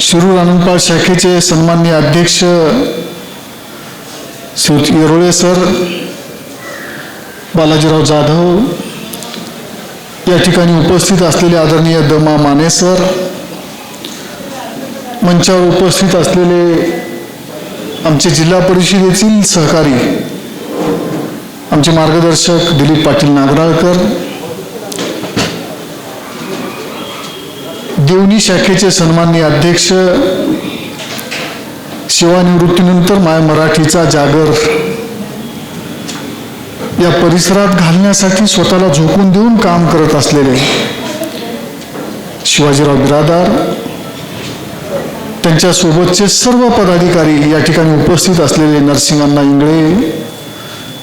शिरूर आनंदपाळ शाखेचे सन्माननीय अध्यक्ष श्री येरोळे सर बालाजीराव जाधव या ठिकाणी उपस्थित असलेले आदरणीय दमा माने सर मंचावर उपस्थित असलेले आमचे जिल्हा परिषदेतील सहकारी आमचे मार्गदर्शक दिलीप पाटील नागराळकर देवणी शाखेचे सन्माननीय अध्यक्ष सेवानिवृत्तीनंतर माय मराठीचा जागर. या परिसरात घालण्यासाठी स्वतःला झोकून देऊन काम करत असलेले शिवाजीराव बिरादार त्यांच्यासोबतचे सर्व पदाधिकारी या ठिकाणी उपस्थित असलेले नरसिंहांना इंगळे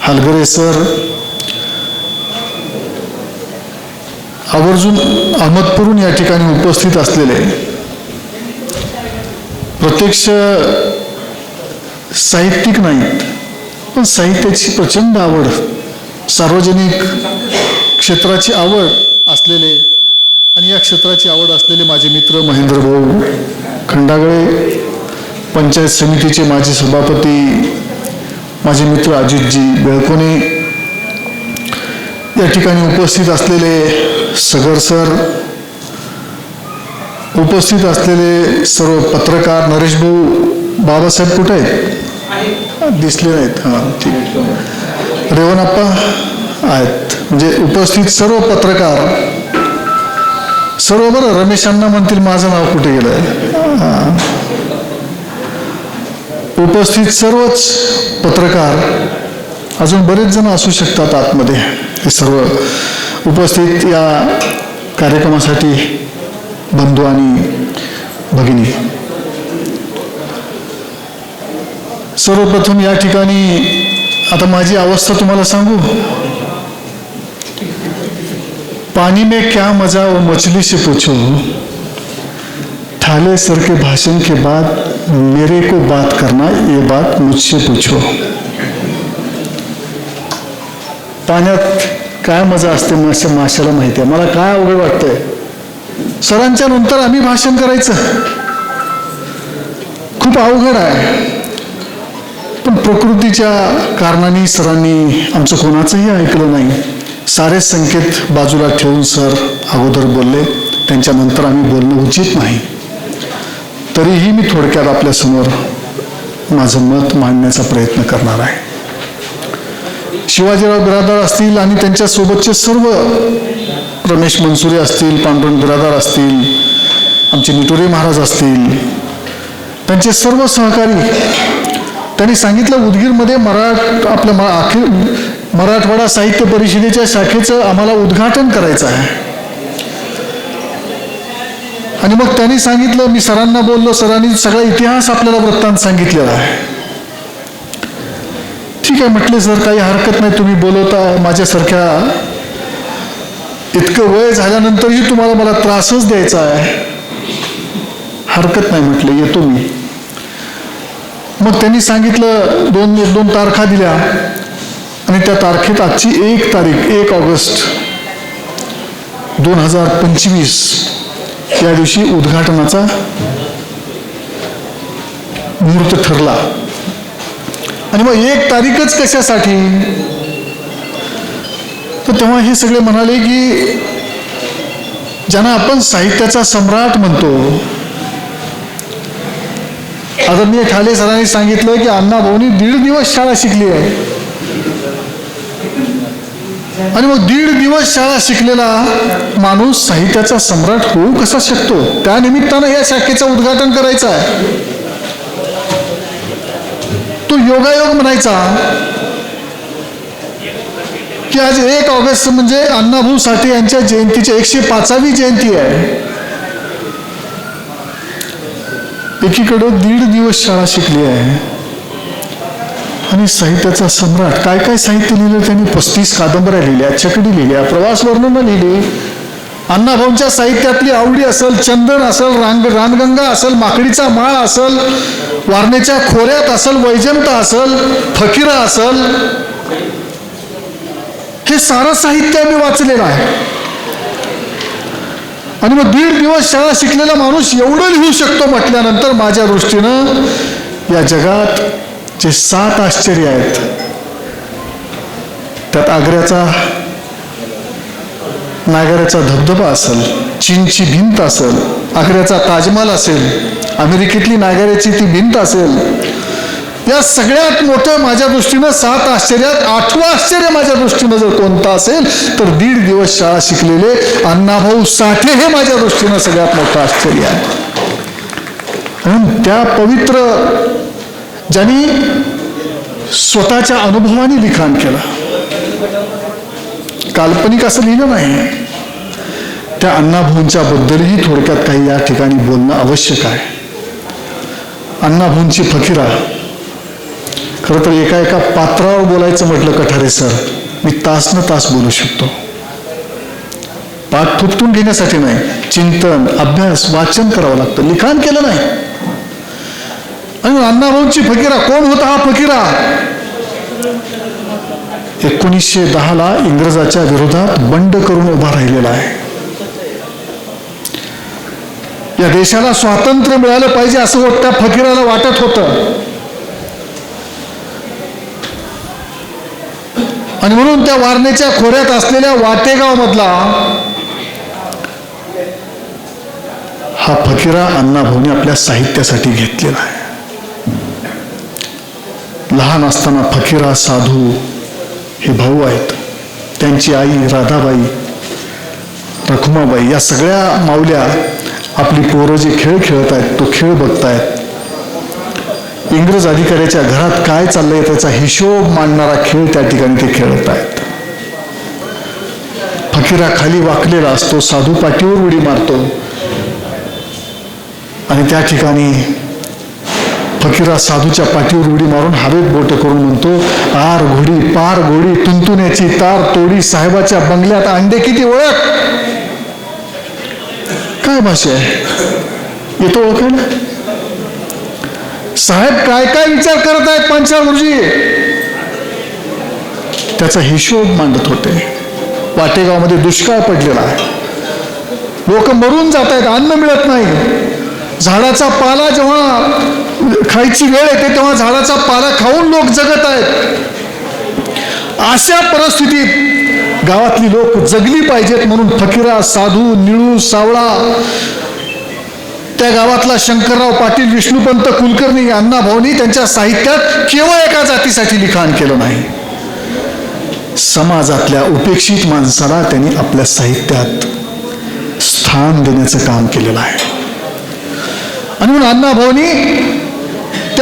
हलगरे सर आवर्जून अहमदपूरून या ठिकाणी उपस्थित असलेले प्रत्यक्ष साहित्यिक नाहीत पण साहित्याची प्रचंड आवड सार्वजनिक क्षेत्राची आवड असलेले आणि या क्षेत्राची आवड असलेले माझे मित्र महेंद्र भाऊ खंडागळे पंचायत समितीचे माजी सभापती माझे मित्र अजितजी बेळकोणे या ठिकाणी उपस्थित असलेले सगर सर उपस्थित असलेले सर्व पत्रकार नरेश भाऊ बाबासाहेब कुठे आहेत? दिसले नाहीत. हां ठीक रेवणप्पा आहेत. म्हणजे उपस्थित सर्व पत्रकार सर्व बरं रमेशांना म्हणतील माझं नाव कुठे गेलंय? हां. उपस्थित सर्वच पत्रकार अजून बरेच जण असू शकतात आतमध्ये हे सर्व उपस्थित या कार्यक्रमासाठी बंधू आणि भगिनी. सर्वप्रथम या ठिकाणी आता माझी अवस्था तुम्हाला सांगू? पानी में क्या मजा वो मछली से पूछो? थाले सर के भाषण के बाद मेरे को बात करना ये बात मुझसे पूछो। पाण्यात काय मजा असते माशा माशाला माहिती आहे? मला काय अवघड वाटतंय? सरांच्या नंतर आम्ही भाषण करायचं. खूप अवघड आहे. पण प्रकृतीच्या कारणाने सरांनी आमचं कोणाचंही ऐकलं नाही. सारे संकेत बाजूला ठेवून सर अगोदर बोलले. त्यांच्यानंतर आम्ही बोलणं उचित नाही. तरीही मी थोडक्यात आपल्यासमोर माझं मत मांडण्याचा प्रयत्न करणार आहे. शिवाजीराव बिरादार असतील आणि त्यांच्यासोबतचे सर्व रमेश मनसुरे असतील पांडुरंग बिरादार असतील आमचे निटोरे महाराज असतील त्यांचे सर्व सहकारी त्यांनी सांगितलं उदगीरमध्ये मराठ आपल्या मरा अखिल मराठवाडा साहित्य परिषदेच्या शाखेचं आम्हाला उद्घाटन करायचं आहे. आणि मग त्यांनी सांगितलं मी सरांना बोललो सरांनी सगळा इतिहास आपल्याला वृत्तांत सांगितलेला आहे. ठीक आहे म्हटले सर काही हरकत नाही तुम्ही बोलवता माझ्यासारख्या. इतकं वय झाल्यानंतरही तुम्हाला मला त्रासच द्यायचा आहे. हरकत नाही म्हटलं येतो मी. मग त्यांनी सांगितलं दोन दोन तारखा दिल्या आणि त्या तारखेत आजची एक तारीख एक ऑगस्ट दोन हजार पंचवीस या दिवशी उद्घाटनाचा मुहूर्त ठरला. आणि मग एक तारीखच कशासाठी? तर तेव्हा हे सगळे म्हणाले की ज्यांना आपण साहित्याचा सम्राट म्हणतो आदरणीय ठाले सरांनी सांगितलं की अण्णा भाऊनी दीड दिवस शाळा शिकली आहे. आणि मग दीड दिवस शाळा शिकलेला माणूस साहित्याचा सम्राट होऊ कसा शकतो? त्या निमित्तानं या शाखेचं उद्घाटन करायचं आहे. तो योगायोग म्हणायचा की आज एक ऑगस्ट म्हणजे अण्णाभाऊ साठे यांच्या जयंतीची एकशे पाचावी जयंती आहे. एकीकडं दीड दिवस शाळा शिकली आहे. आणि साहित्याचा सम्राट काय काय साहित्य लिहिलं? त्यांनी पस्तीस कादंबऱ्या लिहिल्या छकडी लिहिल्या प्रवास वर्णनं लिहिली. अण्णाभाऊंच्या साहित्यातली आवडी असेल चंदन असेल रांग रानगंगा असेल माकडीचा माळ असेल वारणेच्या खोऱ्यात असेल वैजंत असेल फकीरा असेल हे सारं साहित्य आम्ही वाचलेलं आहे. आणि मग दीड दिवस शाळा शिकलेला माणूस एवढं लिहू शकतो म्हटल्यानंतर माझ्या दृष्टीनं या जगात जे सात आश्चर्य आहेत त्यात आग्र्याचा नागराचा धबधबा असेल चीनची भिंत असेल आग्र्याचा ताजमहाल असेल अमेरिकेतली नागराची ती भिंत असेल या सगळ्यात मोठं माझ्या दृष्टीनं सात आश्चर्यात आठवं आश्चर्य माझ्या दृष्टीनं जर कोणतं असेल तर दीड दिवस शाळा शिकलेले अण्णाभाऊ साठे हे माझ्या दृष्टीनं सगळ्यात मोठं आश्चर्य आहे. म्हणून त्या पवित्र ज्यांनी स्वतःच्या अनुभवाने लिखाण केलं काल्पनिक असं लिहिलं नाही त्या अण्णाभाऊंच्या बद्दलही थोडक्यात काही या ठिकाणी बोलणं आवश्यक आहे. अण्णाभाऊंची फकीरा. खरं तर एका एका पात्रावर बोलायचं म्हटलं कठारे सर मी तास न तास बोलू शकतो. पाठ थुपटून घेण्यासाठी नाही चिंतन अभ्यास वाचन करावं लागतं. लिखाण केलं नाही. आणि अण्णाभाऊंची फकीरा कोण होता हा फकीरा? एकोणीसशे दहाला इंग्रजाच्या विरोधात बंड करून उभा राहिलेला आहे. या देशाला स्वातंत्र्य मिळालं पाहिजे असं त्या फकीराला वाटत होतं. आणि म्हणून त्या वारणेच्या खोऱ्यात असलेल्या वाटेगाव मधला हा फकीरा अण्णाभाऊने आपल्या साहित्यासाठी घेतलेला आहे. लहान असताना फकीरा साधू हे भाऊ आहेत. त्यांची आई राधाबाई रखुमाबाई या सगळ्या माऊल्या आपली पोरं जे खेळ खेळत आहेत तो खेळ बघतायत. इंग्रज अधिकाऱ्याच्या घरात काय चाललंय त्याचा हिशोब मांडणारा खेळ त्या ठिकाणी ते खेळत आहेत. फकीरा खाली वाकलेला असतो साधू पाठीवर उडी मारतो. आणि त्या ठिकाणी फकीरा साधूच्या पाठीवर उडी मारून हवेत बोट करून म्हणतो आर घोडी पार घोडी तुंतुण्याची तार तोडी साहेबाच्या बंगल्यात अंडे किती ओळख काय भाषा आहे? येतो ओळखायला साहेब काय काय विचार करत आहेत पंचाळ गुरुजी त्याचा हिशोब मांडत होते. वाटेगावमध्ये दुष्काळ पडलेला आहे. लोक मरून जात आहेत अन्न मिळत नाही. झाडाचा पाला जेव्हा खायची वेळ येते तेव्हा झाडाचा पाला खाऊन लोक जगत आहेत. अशा परिस्थितीत गावातली लोक जगली पाहिजेत म्हणून फकीरा साधू निळू सावळा त्या गावातला शंकरराव पाटील विष्णुपंत कुलकर्णी अण्णा भाऊनी त्यांच्या साहित्यात केवळ एका जातीसाठी लिखाण केलं नाही. समाजातल्या उपेक्षित माणसाला त्यांनी आपल्या साहित्यात स्थान देण्याचं काम केलेलं आहे. आणि म्हणून अण्णा भाऊनी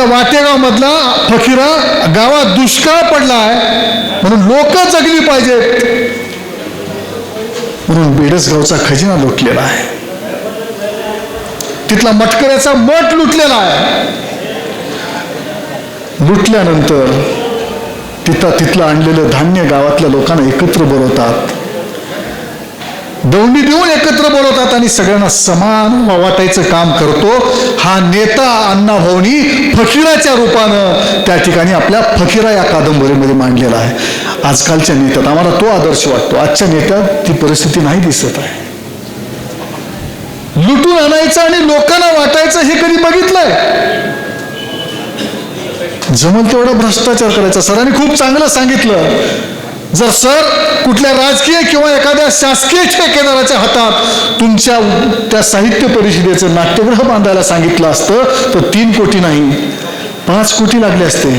त्या वाटेगाव मधला फकीरा गावात दुष्काळ पडला आहे म्हणून लोक जगली पाहिजेत. म्हणून बेडसगावचा खजिना लुटलेला आहे. तिथला मटकऱ्याचा मठ लुटलेला आहे. लुटल्यानंतर तिथं तिथलं आणलेलं धान्य गावातल्या लोकांना एकत्र बोलवतात दोन्ही देऊन एकत्र बोलवतात आणि सगळ्यांना समान वाटायचं काम करतो. हा नेता अण्णा भाऊनी फकीराच्या रूपानं त्या ठिकाणी आपल्या फकीरा या कादंबरीमध्ये मांडलेला आहे. आजकालच्या नेत्यात आम्हाला तो आदर्श वाटतो. आजच्या नेत्यात ती परिस्थिती नाही दिसत आहे. लुटून आणायचं आणि लोकांना वाटायचं हे कधी बघितलंय? जमल तेवढा भ्रष्टाचार करायचा. सरांनी खूप चांगलं सांगितलं. जर सर कुठल्या राजकीय किंवा एखाद्या शासकीय ठेकेदाराच्या हातात तुमच्या त्या साहित्य परिषदेचं नाट्यगृह बांधायला सांगितलं असतं तर तीन कोटी नाही पाच कोटी लागले असते.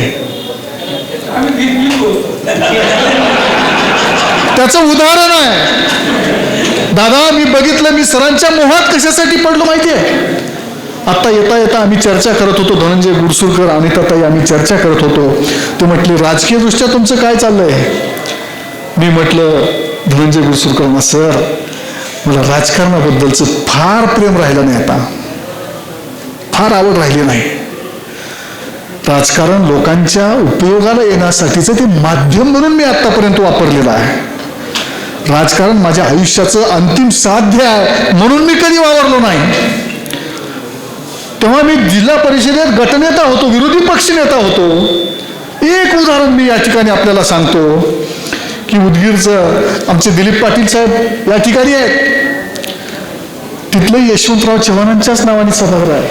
त्याचं उदाहरण आहे. दादा मी बघितलं मी सरांच्या मोहात कशासाठी पडलो माहिती आहे आता येता येता आम्ही चर्चा करत होतो धनंजय गुरसुरकर अनिताताई आम्ही चर्चा करत होतो. ते म्हटले राजकीय दृष्ट्या तुमचं काय चाललंय? मी म्हटलं धनंजय गुरसुरकर सर मला राजकारणाबद्दलचं फार प्रेम राहिलं नाही आता. फार आवड राहिली नाही. राजकारण लोकांच्या उपयोगाला येण्यासाठीचं ते माध्यम म्हणून मी आतापर्यंत वापरलेलं आहे. राजकारण माझ्या आयुष्याचं अंतिम साध्य आहे म्हणून मी कधी वावरलो नाही. तेव्हा मी जिल्हा परिषदेत गटनेता होतो विरोधी पक्षनेता होतो. एक उदाहरण मी या ठिकाणी आपल्याला सांगतो. की उदगीरचं आमचे दिलीप पाटील साहेब या ठिकाणी आहेत. तिथलं यशवंतराव चव्हाणांच्याच नावाने सभागृह आहे.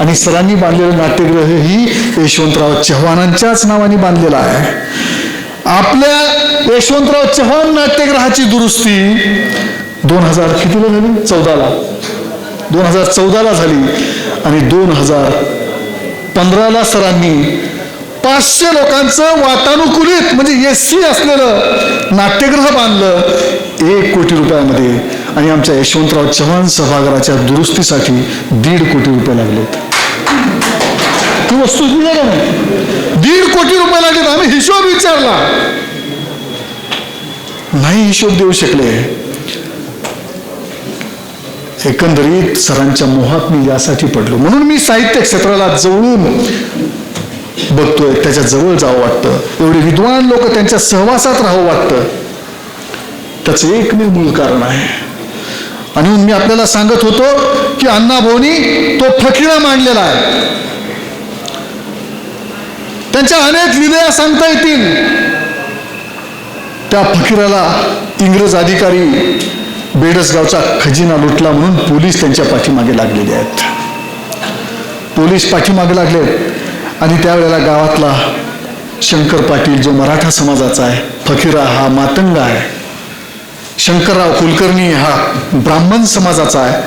आणि सरांनी बांधलेलं नाट्यगृह ही यशवंतराव चव्हाणांच्याच नावाने बांधलेलं आहे. आपल्या यशवंतराव चव्हाण नाट्यगृहाची दुरुस्ती दोन हजार कितीला झाली? चौदाला. दोन हजार चौदाला झाली. आणि दोन हजार पंधराला सरांनी पाचशे लोकांचं वातानुकूलित म्हणजे एस सी असलेलं नाट्यगृह बांधलं एक कोटी रुपयामध्ये. आणि आमच्या यशवंतराव चव्हाण सभागृहाच्या दुरुस्तीसाठी दीड कोटी रुपये लागलेत ती वस्तू दीड कोटी रुपये लागलेत आम्ही हिशोब विचारला. नाही हिशोब देऊ शकले. एकंदरीत सरांच्या मोहात मी यासाठी पडलो. म्हणून मी साहित्य क्षेत्राला जवळून बघतोय त्याच्याजवळ जावं वाटतं. एवढे विद्वान लोक त्यांच्या सहवासात राहावं वाटतं. त्याचं एकमेव मूळ कारण आहे. आणि मी आपल्याला सांगत होतो की अण्णाभाऊनी तो फकीरा मांडलेला आहे. त्यांच्या अनेक लिलया सांगता येतील. त्या फकीराला इंग्रज अधिकारी बेडसगावचा खजिना लुटला म्हणून पोलीस त्यांच्या पाठीमागे लागलेले आहेत. पोलीस पाठीमागे लागले आणि त्यावेळेला गावातला शंकर पाटील जो मराठा समाजाचा आहे फकीरा हा मातंग आहे. शंकरराव कुलकर्णी हा ब्राह्मण समाजाचा आहे.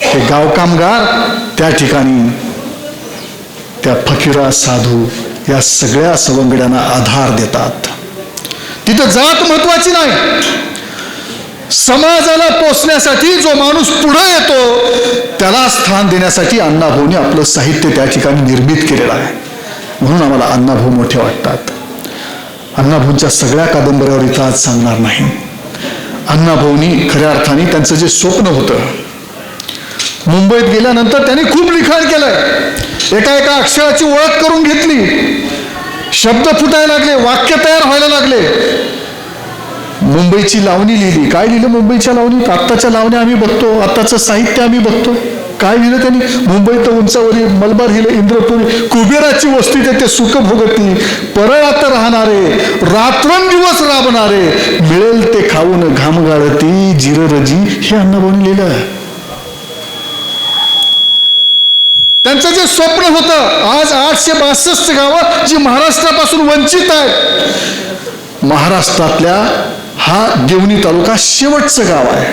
हे गाव कामगार त्या ठिकाणी त्या फकीरा साधू या सगळ्या सवंगड्यांना आधार देतात. तिथं जात महत्वाची नाही. समाजाला पोचण्यासाठी जो माणूस पुढे येतो त्याला स्थान देण्यासाठी अण्णाभाऊने आपलं साहित्य त्या ठिकाणी निर्मित केलेलं आहे. म्हणून आम्हाला अण्णाभाऊ मोठे वाटतात. अण्णाभाऊंच्या सगळ्या कादंबऱ्यावर इथं आज सांगणार नाही. अण्णाभाऊनी खऱ्या अर्थाने त्यांचं जे स्वप्न होतं मुंबईत गेल्यानंतर त्यांनी खूप लिखाण केलंय. एका एका अक्षराची ओळख करून घेतली. शब्द फुटायला लागले वाक्य तयार व्हायला लागले. मुंबईची लावणी लिहिली. काय लिहिलं मुंबईच्या लावणीत? आत्ताच्या लावण्या आम्ही बघतो आत्ताचं साहित्य आम्ही बघतो. काय लिहिलं त्यांनी? मुंबईत उंचावरी मलबार लिहिलं इंद्रपुरी. कुबेराची वस्ती ते सुख भोगती. परळात राहणारे रात्रंदिवस राबणारे मिळेल ते खाऊन घाम गाळती जिररजी हे अन्न लिहिलं त्यांचं जे स्वप्न होतं आज आठशे बासष्ट गावं जी महाराष्ट्रापासून वंचित आहेत. महाराष्ट्रातल्या हा देवणी तालुका शेवटचं गाव आहे.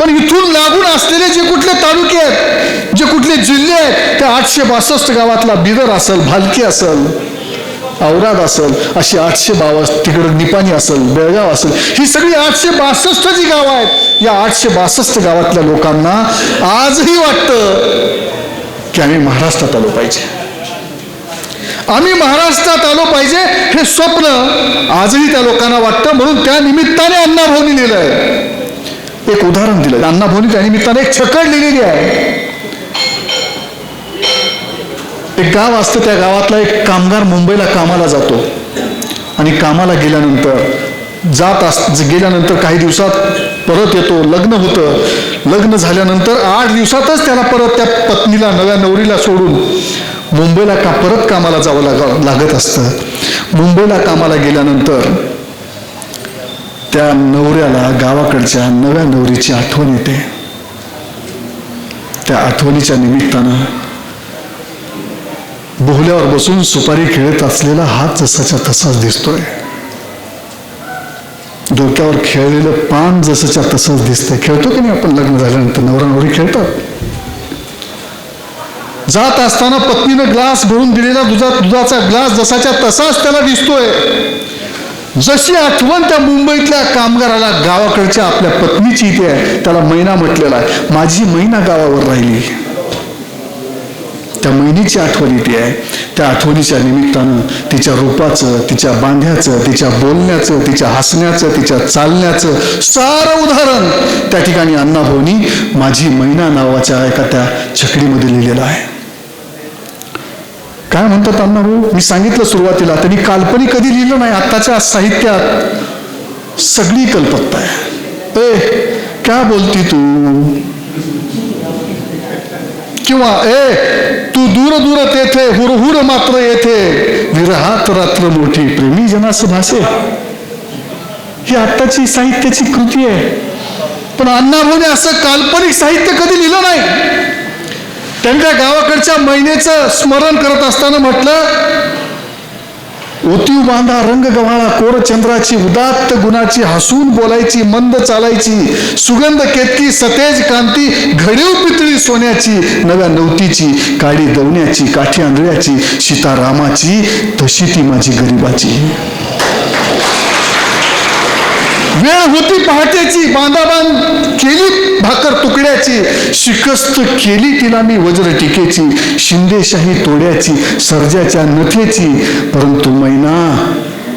पण इथून लागून असलेले जे कुठले तालुके आहेत जे कुठले जिल्हे आहेत त्या आठशे बासष्ट गावातला बिदर असेल भालकी असेल औराद असेल अशी आठशे बावस तिकडं निपाणी असेल बेळगाव असेल ही सगळी आठशे बासष्ट जी गावं आहेत या आठशे बासष्ट गावातल्या लोकांना आजही वाटतं की आम्ही महाराष्ट्रात आलो पाहिजे. आम्ही महाराष्ट्रात आलो पाहिजे हे स्वप्न आजही त्या लोकांना वाटतं म्हणून त्या निमित्ताने अण्णाभाऊनी लिहिलं आहे एक उदाहरण दिलं. अण्णाभाऊनी त्या निमित्ताने एक छकड लिहिलेली आहे. एक गाव असतं त्या गावातला एक कामगार मुंबईला कामाला जातो. आणि कामाला गेल्यानंतर जात अस गेल्यानंतर काही दिवसात परत येतो लग्न होतं. लग्न झाल्यानंतर आठ दिवसातच त्याला परत त्या पत्नीला नव्या नवरीला सोडून मुंबईला का परत कामाला जावं लाग लागत असतं. मुंबईला कामाला गेल्यानंतर त्या नवऱ्याला गावाकडच्या नव्या नवरीची आठवण येते. त्या आठवणीच्या निमित्तानं बोहल्यावर बसून सुपारी खेळत असलेला हात जसाच्या तसाच दिसतोय. डोक्यावर खेळलेलं पान जसंच्या तसंच दिसतंय. खेळतो की नाही आपण लग्न झाल्यानंतर? नवरा नवरी खेळतात. जात असताना पत्नीनं ग्लास भरून दिलेला दुधा दुधाचा ग्लास जसाच्या तसाच त्याला दिसतोय. जशी आठवण त्या मुंबईतल्या कामगाराला गावाकडच्या आपल्या पत्नीची इथे आहे त्याला मैना म्हटलेला आहे माझी मैना गावावर राहिली त्या महिनीची आठवण इथे आहे. त्या आठवणीच्या निमित्तानं तिच्या रूपाचं तिच्या बांध्याचं तिच्या बोलण्याचं तिच्या हसण्याचं तिच्या चालण्याचं सारं उदाहरण त्या ठिकाणी अण्णाभाऊनी माझी मैना नावाच्या एका त्या छकडीमध्ये लिहिलेलं आहे. म्हणतात म्हणतात हो, अण्णाभाऊ मी सांगितलं सुरुवातीला त्यांनी काल्पनिक कधी लिहिलं नाही आत्ताच्या साहित्यात सगळी कल्पकता आहे. ए क्या बोलती तू? किंवा ए तू दूर दूर तेथे हुर हुर मात्र येथे विरहात रात्र मोठी प्रेमी जनास भासे. ही आत्ताची साहित्याची कृती आहे. पण अण्णाभाऊने असं काल्पनिक साहित्य कधी लिहिलं नाही. त्यांच्या गावाकडच्या महिनेचं स्मरण करत असताना म्हटलं ओतीव बांधा रंग गव्हाळा कोर चंद्राची उदात्त गुणाची हसून बोलायची मंद चालायची सुगंध केतकी सतेज कांती घडीव पितळी सोन्याची नव्या नवतीची काळी दवण्याची काठी आंधळ्याची सीतारामाची तशी ती माझी गरिबाची. वेळ होती पहाटेची बांधाबांध केली भाकर तुकड्याची शिकस्त केली तिला मी वज्र टिकेची शिंदेशाही तोड्याची सर्जाच्या नथेची परंतु मैना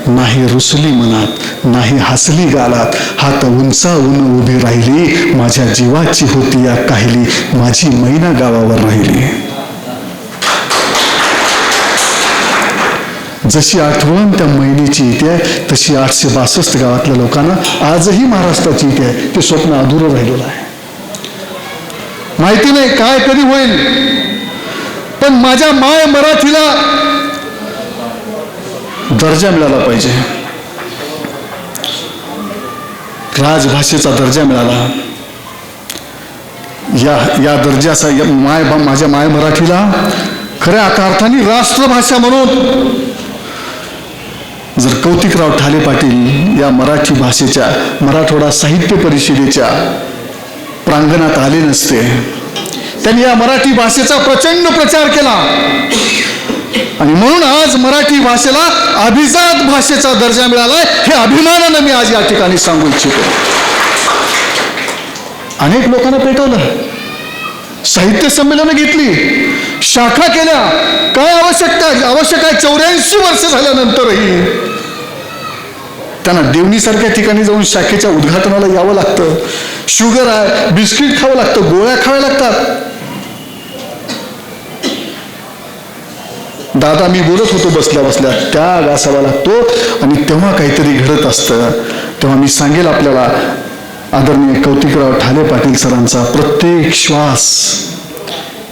नाही रुसली मनात नाही हसली गालात हात उंचावून उभी राहिली माझ्या जीवाची होती या काहिली माझी मैना गावावर राहिली. जशी आठवण त्या महिलेची येते तशी आठशे बासष्ट गावातल्या लोकांना आजही महाराष्ट्राची येते ते स्वप्न अधुरं राहिलेलं आहे. माहिती नाही काय कधी होईल. पण माझ्या माय मराठीला दर्जा मिळाला पाहिजे. राजभाषेचा दर्जा मिळाला. या या दर्जाचा या माय माझ्या माय मराठीला खऱ्या अर्थाने राष्ट्रभाषा म्हणून जर कौतिकराव ठाले पाटील या मराठी भाषेच्या मराठवाडा साहित्य परिषदेच्या प्रांगणात आले नसते त्यांनी या मराठी भाषेचा प्रचंड प्रचार केला. आणि म्हणून आज मराठी भाषेला अभिजात भाषेचा दर्जा मिळालाय हे अभिमानानं मी आज या ठिकाणी सांगू इच्छितो. अनेक लोकांना पेटवलं. साहित्य संमेलनं घेतली. शाखा केल्या. काय आवश्यकता आवश्यक आहे चौऱ्याऐंशी वर्ष झाल्यानंतरही. त्यांना देवणीसारख्या ठिकाणी जाऊन शाखेच्या उद्घाटनाला यावं लागतं. शुगर आहे बिस्किट खावं लागतं गोळ्या खाव्या लागतात. दादा मी बोलत होतो बसल्या बसल्या त्या गासावा लागतो आणि तेव्हा काहीतरी घडत असतं. तेव्हा मी सांगेल आपल्याला आदरणीय कौतिकराव ठाले पाटील सरांचा प्रत्येक श्वास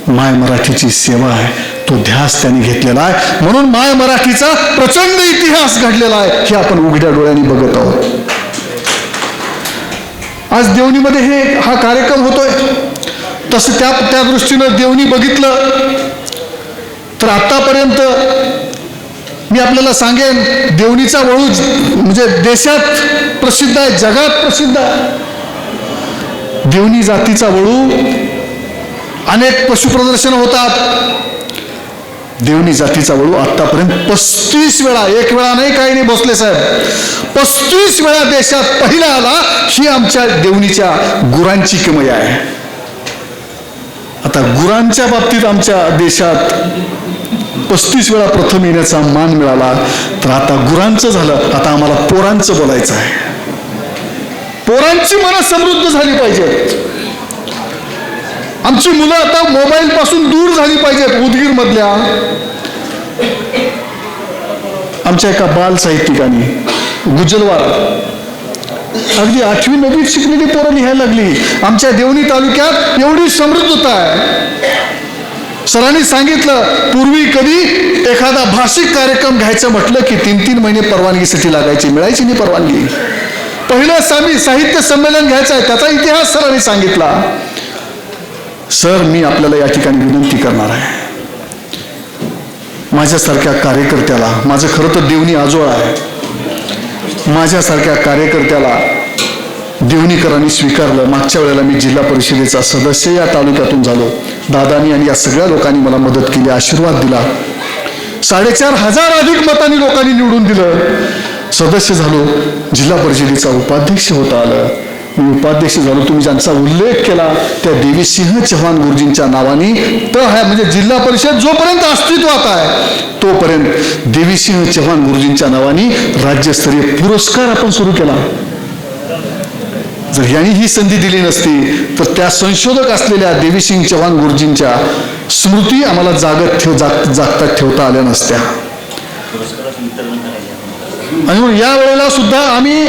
माय मराठीची सेवा आहे. तो ध्यास त्यांनी घेतलेला आहे. म्हणून माय मराठीचा प्रचंड इतिहास घडलेला आहे हे आपण उघड्या डोळ्यांनी बघत आहोत. आज देवणीमध्ये हे हा कार्यक्रम होतोय. तसं त्या त्या दृष्टीनं देवणी बघितलं तर आतापर्यंत मी आपल्याला सांगेन देवणीचा वळू म्हणजे देशात प्रसिद्ध आहे जगात प्रसिद्ध आहे. देवणी जातीचा वळू. अनेक पशुप्रदर्शन होतात. देवणी जातीचा वळू आतापर्यंत पस्तीस वेळा एक वेळा नाही काही नाही भोसले साहेब. पस्तीस वेळा देशात पहिला आला ही आमच्या देवणीच्या गुरांची किमय आहे. आता गुरांच्या बाबतीत आमच्या देशात पस्तीस वेळा प्रथम येण्याचा मान मिळाला तर आता गुरांचं झालं. आता आम्हाला पोरांचं बोलायचं आहे. पोरांची मनं समृद्ध झाली पाहिजेत. आमची मुलं आता मोबाईल पासून दूर झाली पाहिजेत उदगीर मधल्या आमच्या एका बाल साहित्यिकाने गुजलवार. अगदी आठवी नववीत शिकलेली पोरं लिहायला लागली. आमच्या देवणी तालुक्यात एवढी समृद्धता आहे. सरांनी सांगितलं पूर्वी कधी एखादा भाषिक कार्यक्रम घ्यायचं म्हटलं की तीन तीन महिने परवानगीसाठी लागायची मिळायची नाही परवानगी. पहिलं सामी साहित्य संमेलन घ्यायचं आहे त्याचा इतिहास सरांनी सांगितला. सर मी आपल्याला या ठिकाणी विनंती करणार आहे. माझ्यासारख्या कार्यकर्त्याला माझं खरं तर देवणी आजोळ आहे. माझ्यासारख्या कार्यकर्त्याला देवणीकरांनी स्वीकारलं. मागच्या वेळेला मी जिल्हा परिषदेचा सदस्य या तालुक्यातून झालो. दादानी आणि या सगळ्या लोकांनी मला मदत केली आशीर्वाद दिला. साडेचार हजार अधिक मतांनी लोकांनी निवडून दिलं. सदस्य झालो जिल्हा परिषदेचा उपाध्यक्ष होता आलं. मी उपाध्यक्ष झालो तुम्ही ज्यांचा उल्लेख केला त्या देवीसिंह चव्हाण गुरुजींच्या नावाने. तर आहे म्हणजे जिल्हा परिषद जोपर्यंत अस्तित्वात आहे तोपर्यंत देवीसिंह चव्हाण गुरुजींच्या नावाने राज्यस्तरीय पुरस्कार आपण सुरू केला. जर यांनी ही संधी दिली नसती तर त्या संशोधक असलेल्या देवीसिंग चव्हाण गुरुजींच्या स्मृती आम्हाला जागत ठेव जाग जागतात ठेवता आल्या नसत्या. आणि म्हणून या वेळेला सुद्धा आम्ही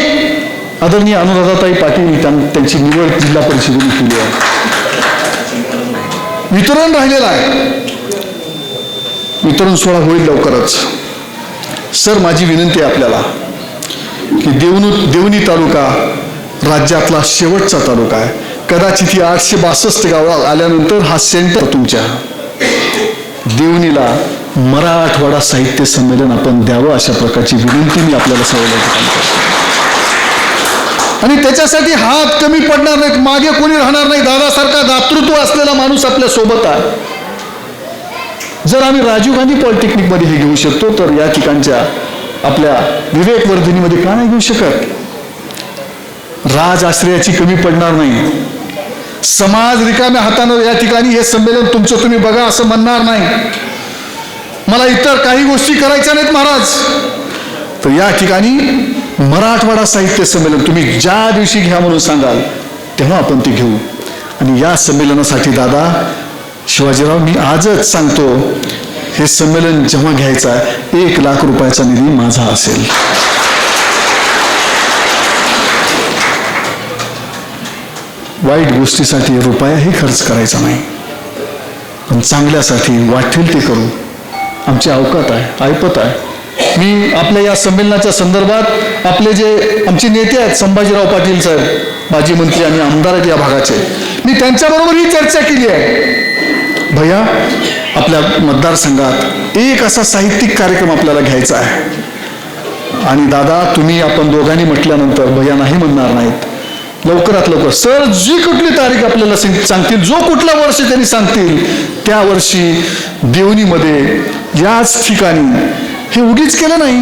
आदरणीय अनुराधाताई पाटील त्यांची निवड जिल्हा परिषदेने केली आहे. वितरण राहिलेलं आहे. वितरण सोहळा होईल लवकरच. सर माझी विनंती आहे आपल्याला की देवणू देवणी तालुका राज्यातला शेवटचा तालुका आहे. कदाचित ही आठशे बासष्ट गावं आल्यानंतर हा सेंटर तुमच्या देवणीला मराठवाडा साहित्य संमेलन आपण द्यावं अशा प्रकारची विनंती मी आपल्याला सगळ्या आणि त्याच्यासाठी हात कमी पडणार नाहीत मागे कोणी राहणार नाही. दादासारखा दातृत्व असलेला माणूस आपल्यासोबत आहे. जर आम्ही राजीव गांधी पॉलिटेक्निकमध्ये हे घेऊ शकतो तर या ठिकाणच्या आपल्या विवेक वर्धिनीमध्ये का नाही घेऊ शकत? राज आश्रयाची कमी पडणार नाही. समाज रिकाम्या हातानं या ठिकाणी हे संमेलन तुमचं तुम्ही बघा असं म्हणणार नाही. मला इतर काही गोष्टी करायच्या नाहीत महाराज. तर या ठिकाणी मराठवाडा साहित्य संमेलन तुम्ही ज्या दिवशी घ्या म्हणून सांगाल तेव्हा आपण ते घेऊ. आणि या संमेलनासाठी दादा शिवाजीराव मी आजच सांगतो हे संमेलन जेव्हा घ्यायचं आहे एक लाख रुपयाचा निधी माझा असेल. वाईट गोष्टीसाठी रुपयाही खर्च करायचा नाही. पण चांगल्यासाठी वाटेल ते करू. आमची अवकात आहे ऐपत आहे. मी आपल्या या संमेलनाच्या संदर्भात आपले जे आमचे नेते आहेत संभाजीराव पाटील साहेब माजी मंत्री आणि आमदार आहेत या भागाचे मी त्यांच्याबरोबर ही चर्चा केली आहे. भैया आपल्या मतदारसंघात एक असा साहित्यिक कार्यक्रम आपल्याला घ्यायचा आहे. आणि दादा तुम्ही आपण दोघांनी म्हटल्यानंतर भैया नाही म्हणणार नाहीत. लवकरात लवकर. सर जी कुठली तारीख आपल्याला सांगतील जो कुठला वर्ष त्यांनी सांगतील त्या वर्षी देवणीमध्ये याच ठिकाणी. हे उगीच केलं नाही.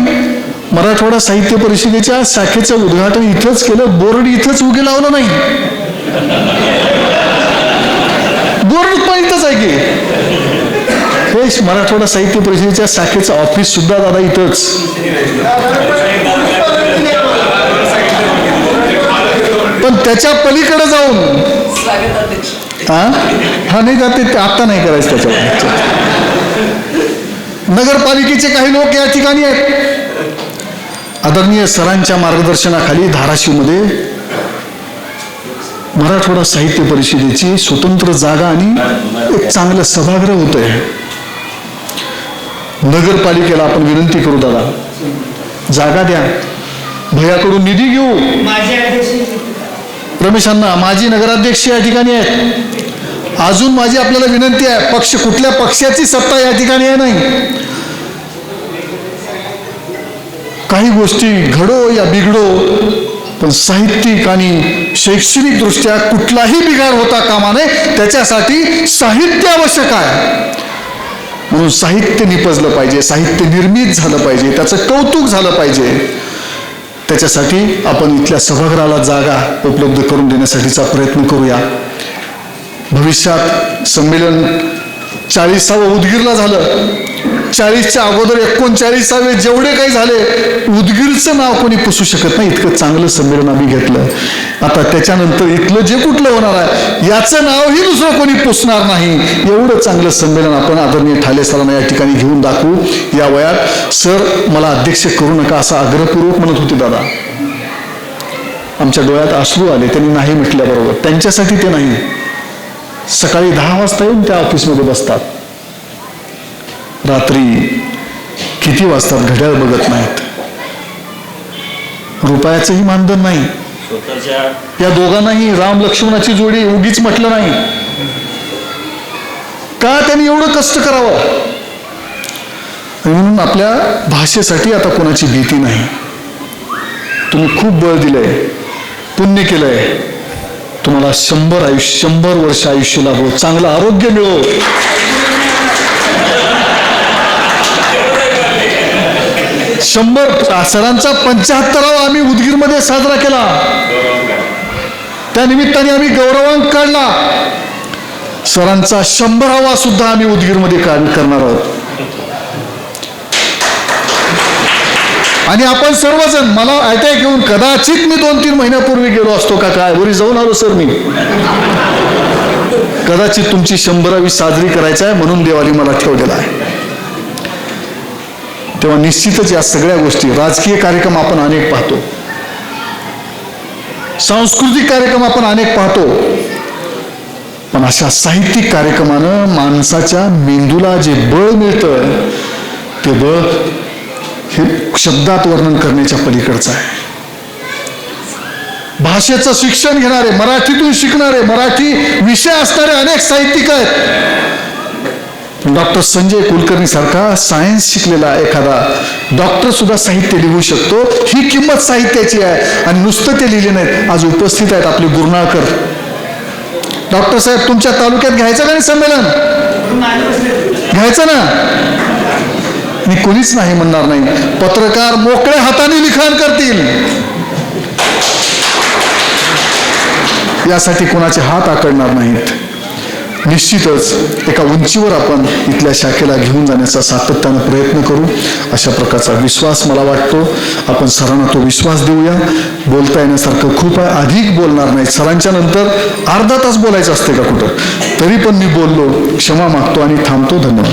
मराठवाडा साहित्य परिषदेच्या शाखेचं उद्घाटन इथंच केलं बोर्ड इथंच उगे लावलं नाही. बोर्ड पण इथंच आहे की. हे मराठवाडा साहित्य परिषदेच्या शाखेचं ऑफिस सुद्धा दादा इथंच. पण त्याच्या पलीकडे जाऊन हा? हा नाही जाते ते आता नाही करायचं त्याच्यावर. नगरपालिकेचे काही लोक या ठिकाणी आहेत. आदरणीय सरांच्या मार्गदर्शनाखाली धाराशिवमध्ये मराठवाडा साहित्य परिषदेची स्वतंत्र जागा आणि एक चांगलं सभागृह होत आहे नगरपालिकेला आपण विनंती करू दादा. जागा द्या. भैयाकडून निधी घेऊ. रमेशांना माजी नगराध्यक्ष या ठिकाणी आहेत. अजून माझी आपल्याला विनंती आहे पक्ष कुठल्या पक्षाची सत्ता या ठिकाणी आहे नाही. काही गोष्टी घडो या बिघडो पण साहित्यिक आणि शैक्षणिकदृष्ट्या कुठलाही बिघाड होता कामा नये त्याच्यासाठी साहित्य आवश्यक आहे. म्हणून साहित्य निपजलं पाहिजे साहित्य निर्मित झालं पाहिजे त्याचं कौतुक झालं पाहिजे. त्याच्यासाठी आपण इथल्या सभागृहाला जागा उपलब्ध करून देण्यासाठीचा प्रयत्न करूया. भविष्यात संमेलन चाळीसावं उदगीरला झालं. चाळीसच्या अगोदर एकोणचाळीसावे जेवढे काही झाले उदगीरचं नाव कोणी पुसू शकत नाही. इतकं चांगलं संमेलन आम्ही घेतलं. आता त्याच्यानंतर इथलं जे कुठलं होणार आहे याचं नावही दुसरं कोणी पुसणार नाही. एवढं चांगलं संमेलन आपण आदरणीय ठाले सरांना या ठिकाणी घेऊन दाखवू. या वयात सर मला अध्यक्ष करू नका असा आग्रहपूर्वक म्हणत होते दादा. आमच्या डोळ्यात अश्रू आले. त्यांनी नाही म्हटल्याबरोबर. त्यांच्यासाठी ते नाही. सकाळी दहा वाजता येऊन त्या ऑफिसमध्ये बसतात. रात्री किती वाजतात घड्याळ बघत नाहीत. रुपयाचंही मानधन नाही. या दोघांनाही राम लक्ष्मणाची जोडी उगीच म्हटलं नाही. का त्यांनी एवढं कष्ट करावं? म्हणून आपल्या भाषेसाठी आता कोणाची भीती नाही. तुम्ही खूप बळ दिलंय पुण्य केलंय. तुम्हाला शंभर आयुष्य शंभर वर्ष आयुष्य लाभो. चांगलं आरोग्य मिळो. शंभर सरांचा पंच्याहत्तरावा आम्ही उदगीरमध्ये साजरा केला. त्या निमित्ताने आम्ही गौरवांक काढला. सरांचा शंभरावा सुद्धा आम्ही उदगीरमध्ये करणार आहोत. आणि आपण सर्वजण मला अटॅक घेऊन कदाचित मी दोन तीन महिन्यापूर्वी गेलो असतो का काय? वरी जाऊन आलो सर मी. कदाचित तुमची शंभरावी साजरी करायचं आहे म्हणून देवाली मला ठेवलेला आहे. तेव्हा निश्चितच या सगळ्या गोष्टी राजकीय कार्यक्रम आपण अनेक पाहतो. सांस्कृतिक कार्यक्रम आपण अनेक पाहतो. पण अशा साहित्यिक कार्यक्रमानं माणसाच्या मेंदूला जे बळ मिळतं ते बळ हे शब्दात वर्णन करण्याच्या पलीकडचं आहे. भाषेचं शिक्षण घेणारे मराठीतून शिकणारे मराठी विषय असणारे अनेक साहित्यिक आहेत. डॉक्टर संजय कुलकर्णी सारखा सायन्स शिकलेला एखादा डॉक्टर सुद्धा साहित्य लिहू शकतो. ही किंमत साहित्याची आहे आणि नुसतं ते लिहिले नाहीत. आज उपस्थित आहेत आपले गुरुनाळकर. डॉक्टर साहेब तुमच्या तालुक्यात घ्यायचं का नाही संमेलन? घ्यायचं ना? मी कोणीच नाही म्हणणार नाही. पत्रकार मोकळ्या हाताने लिखाण करतील. यासाठी कोणाचे हात आकडणार नाहीत. निश्चितच एका उंचीवर आपण इथल्या शाखेला घेऊन जाण्याचा सातत्यानं प्रयत्न करू. अशा प्रकारचा विश्वास मला वाटतो. आपण सरांना तो विश्वास देऊया. बोलता येण्यासारखं खूप आहे. अधिक बोलणार नाही. सरांच्या नंतर अर्धा तास बोलायचं असते का कुठं? तरी पण मी बोललो. क्षमा मागतो आणि थांबतो. धन्यवाद.